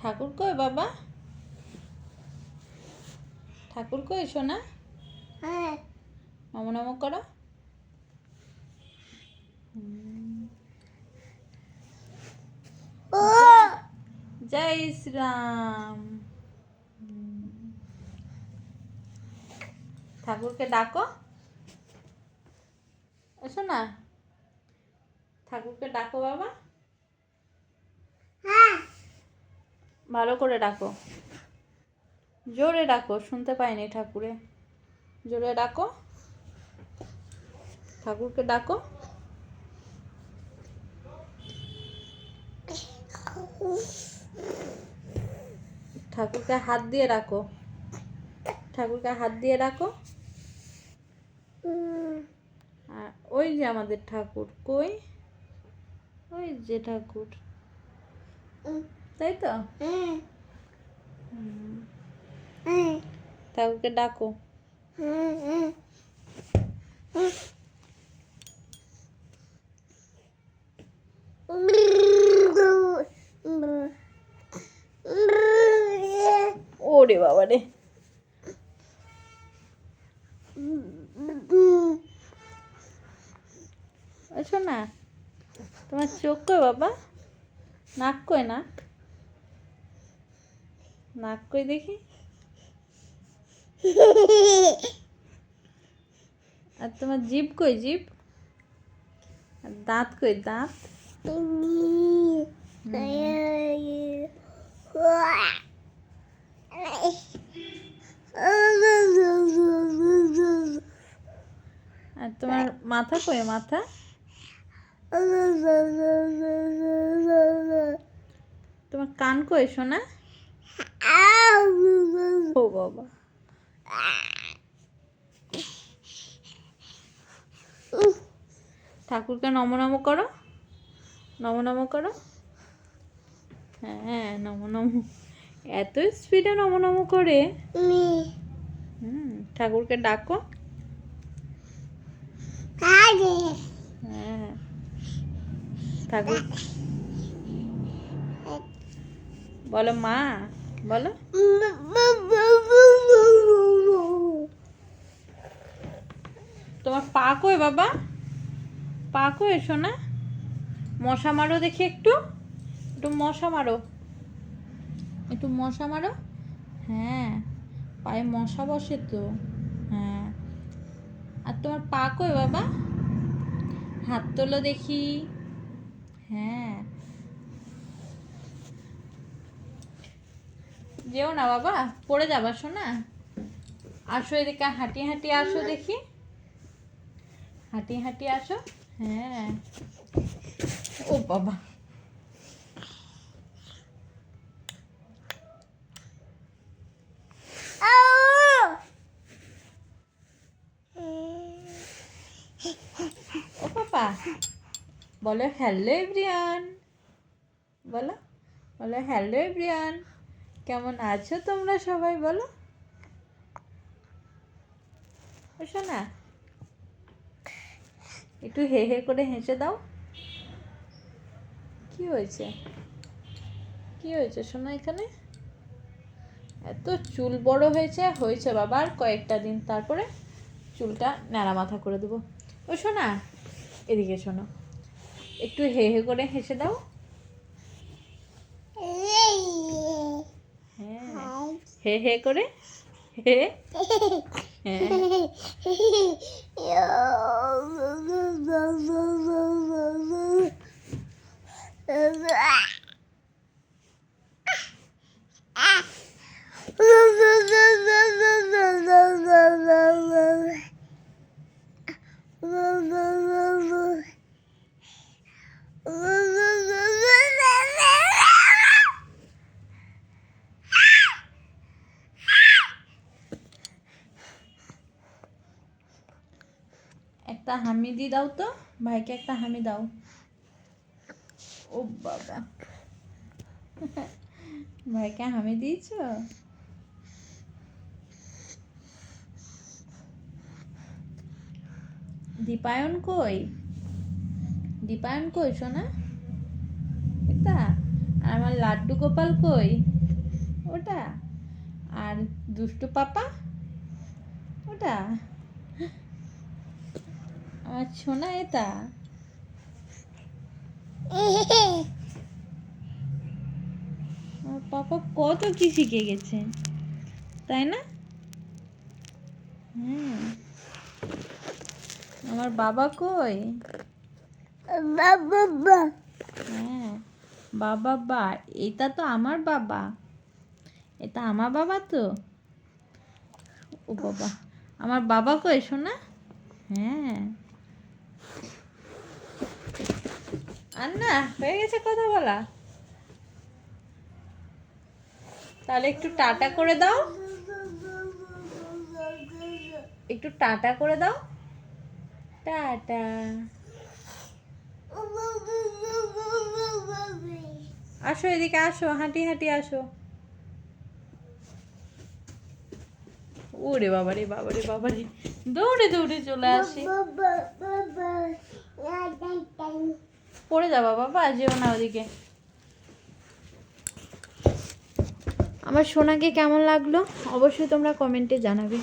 ঠাকুর কই বাবা? ঠাকুর কই সোনা? হ্যাঁ। নম নম করো। জয় শ্রীরাম। ঠাকুরকে ডাকো। এসো না ঠাকুরকে ডাকো বাবা হ্যাঁ ভালো করে ডাকো। জোরে ডাকো, শুনতে পাইনি ঠাকুরে। জোরে ডাকো। ঠাকুরকে ডাকো। ঠাকুরকে হাত দিয়ে রাখো ঠাকুরকে হাত দিয়ে রাখো আর ওই যে আমাদের ঠাকুর, কই? ওই যে ঠাকুর। তাই তো। হ্যাঁ ঠাকুরকে ডাকো। ওরে বাবা রে। আচ্ছা না তোমার চোখ কই বাবা? নাক কই নাক নাক কই দেখি? আর তোমার জিভ কই জিভ? আর দাঁত কই দাঁত? আর তোমার মাথা কই মাথা? তোমার কান কই শোনা ও বাবা। ঠাকুরকে নম নম করো। নম নম করো। হ্যাঁ নম নম এত স্পিডে নম নম করে হুম ঠাকুরকে ডাকো। হ্যাঁ। ঠাকুর বলো মা। বলো। তোমার পা বাবা? পা কই শোনা মশা মারো দেখি একটু। একটু মশা মারো। একটু মশা মারো। হ্যাঁ পায়ে মশা বসে তো। হ্যাঁ। আর তোমার পা কই বাবা? হাত তোলো দেখি। হ্যাঁ। যেও না বাবা, পড়ে যাবা শোনা আসো এদিকে, হাঁটি হাঁটি আসো দেখি। হাঁটি হাঁটি আসো। হ্যাঁ। ও বাবা। ও বলো হ্যালো এভরিয়ান বলো বলো হ্যালো এভরিয়ান কেমন আছো তোমরা সবাই বলো? শোনা একটু হে হে করে হেসে দাও। কি হয়েছে? কি হয়েছে শোনা এখানে? এত চুল বড় হয়েছে হয়েছে বাবা আর কয়েকটা দিন, তারপরে চুলটা ন্যাড়া মাথা করে দেবো। ও শোনা এদিকে শোনো, একটু হে হে করে হেসে দাও হ্যাঁ হে হে করে? হে হ্যাঁ। একটা হামি দি দাও তো। ভাইকে একটা হামি দাও। ও বাবা। ভাইকে হামি দিয়েছ? দীপায়ন কই? দীপায়ন কই, সোনা? এটা? আর আমার লাড্ডু গোপাল কই? ওটা? আর দুষ্টু পাপা? ওটা? আর সোনা এটা? আমার পাপা কত কি শিখে গেছে তাই না? হ্যাঁ আমার বাবা কই? বাবা। হ্যাঁ বাবা বা এটা তো আমার বাবা। এটা আমার বাবা তো? ও বাবা। আমার বাবা কই শোনা? হ্যাঁ। আর না হয়ে গেছে কথা বলা তাহলে একটু টাটা করে দাও একটু টাটা করে দাও টাটা আসো এদিকে আসো হাঁটি হাঁটি আসো ওরে বাবারে বাবারে বাবারে দৌড়ে দৌড়ে চলে আসি পড়ে যাবা বাবা যেও না ওদিকে। আমার সোনাকে কেমন লাগল? অবশ্যই তোমরা কমেন্টে জানাবে।